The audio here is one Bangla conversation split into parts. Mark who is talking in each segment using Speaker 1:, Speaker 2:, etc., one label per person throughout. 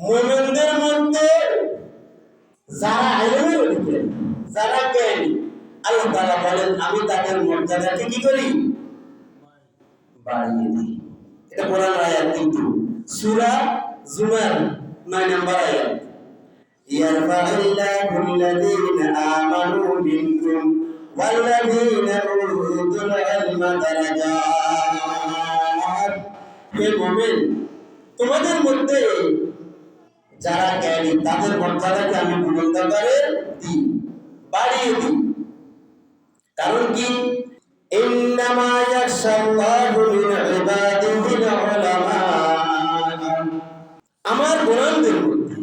Speaker 1: মোমেনদের মধ্যে যারা আইলেমের অধিকারী যারা জ্ঞানী আল্লাহ তাআলা বলেন আমি তাদের মর্যাদাকে কি করি বাড়িয়ে দিই এটা কোরআন আয়াত কিন্তু সূরা জুমার 9 নম্বর আয়াত يرفع الله الذين آمنوا منكم والذين أوتوا العلم درجات হে মুমিন তোমাদের মধ্যে যারা জ্ঞানী, তাদের মর্যাদাকে আমি করে দিই, বাড়িয়ে দিই। কারণ কি? ইন্নামা ইয়াখশাল্লাহু মিন ইবাদিহিল উলামা আমার গোলামদের মধ্যে,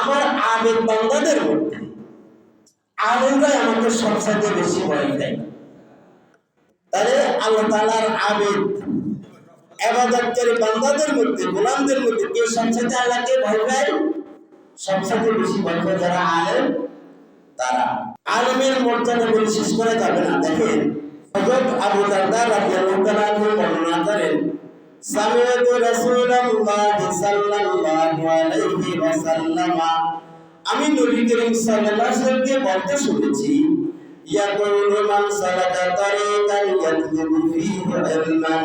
Speaker 1: আমার আবেদ বান্দাদের মধ্যে আলেমরাই আমাকে সবসাথে বেশি ভয় দেয়। তাহলে আল্লাহ তালার আবেদ এবাদতকারী বান্দাদের মধ্যে, গোলামদের মধ্যে কে সবসাথে আল্লাহকে ভয় পায়? সবসাথে বেশি ভয় পায় যারা আলেম, তারা। আলেমের মর্যাদা বলে শেষ করা যাবে না। দেখেন, হযরত আবু দারদা রাদিয়াল্লাহু তাআলা বর্ণনা করেন সামিআতু রাসূলুল্লাহ সাল্লাল্লাহু আলাইহি ওয়াসাল্লাম, আমি নবী করিম সাল্লাল্লাহু আলাইহি ওয়াসাল্লামকে বলতে শুনেছি, ইয়াকুলু মান সালাকা তারিকান ইয়াতলুবু ফীহি ইলমান।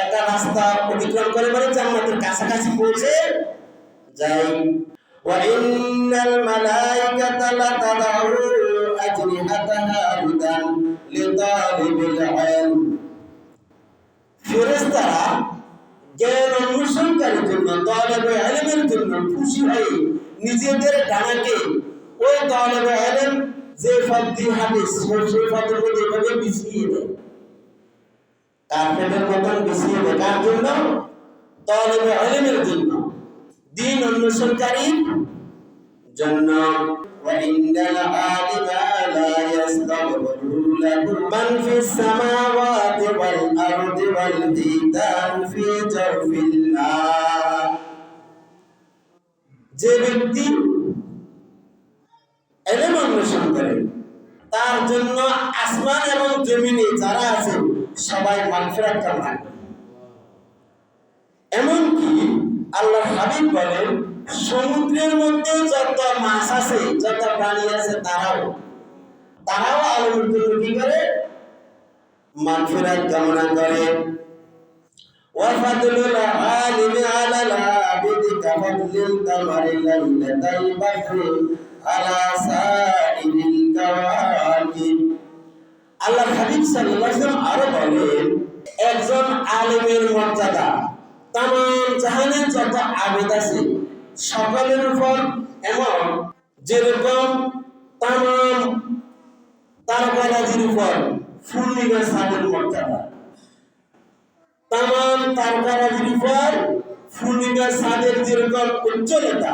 Speaker 1: একটা রাস্তা অতিক্রম করে মানে জান্নাতের কাছাকাছি পৌঁছে যায় وإن الملائكة لتضع أجنحتها هدى لطالب العلم ফেরেশতারা জ্ঞান অন্বেষণকারীর জন্য তলেবে আলেমের জন্য খুশি হয়ে নিজেদের ডানাকে ওই তলেবে আলেম যে ফদ্দি হাদিস সেই ফদ্দের মধ্যে এভাবে বিছিয়ে দেয় কার্পেটের মতন বিছিয়ে দেয় কার জন্য তলেবে আলেমের জন্য দিন অন্বেষণকারীর জন্য وإن العالم لا يستغفر له من في السماوات والأرض والحيتان في جوف الماء যে ব্যক্তি এলেম অন্বেষণ করে তার জন্য আসমান এবং জমিনে যারা আছে সবাই মাগফিরাত কামনা করে এমনকি আল্লাহ হাবিব বলেন সমুদ্রের মধ্যে যত মাছ আছে যত প্রাণী আছে তারাও তারাও আলমের জন্য কি করে মাগফিরাত কামনা করে وفضل العالم على العابد كفضل القمر ليلة البدر على سائر আল্লাহ হাবিব সাল্লাল্লাহু আরও বলেন, একজন আলেমের মর্যাদা তাম জাহানের যত আবেদ আছে, সকলের উপর এমন যেরকম তাম তারকারাজির উপর পূর্ণিমা সাদের মর্যাদা। তাম তারকারাজির উপর পূর্ণিমা সাদের যেরকম উজ্জ্বলতা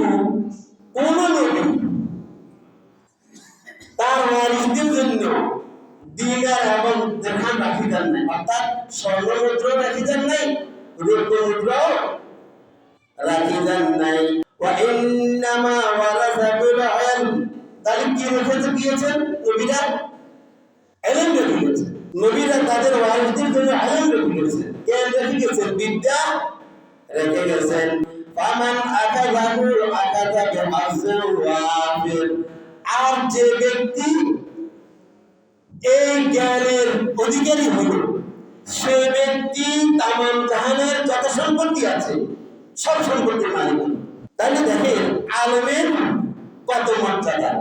Speaker 1: কিন্তু কোন নবী তার ওয়ারিসদের জন্য দিনার এবং দেখান রাখি দেন নাই অর্থাৎ স্বর্ণ মুদ্র রাখি দেন নাই রৌপ্য মুদ্রাও রাখি দেন নাই وإنما ورثة العلم তাহলে কি রেখেছে দিয়েছেন নবীরা এলেম রেখে গেছেন নবীরা তাদের ওয়ারিসদের জন্য এলেম রেখে গেছেন জ্ঞান রেখে গেছেন বিদ্যা রেখে গেছেন ফামান আকাযাহু আকাযা বিহাজ্জিন ওয়াফির। আর যে ব্যক্তি এই জ্ঞানের অধিকারী হল, সে ব্যক্তি তামাম জাহানের যত সম্পত্তি আছে, সব সম্পত্তির মালিক। তাহলে দেখেন, আলমের কত মর্যাদা।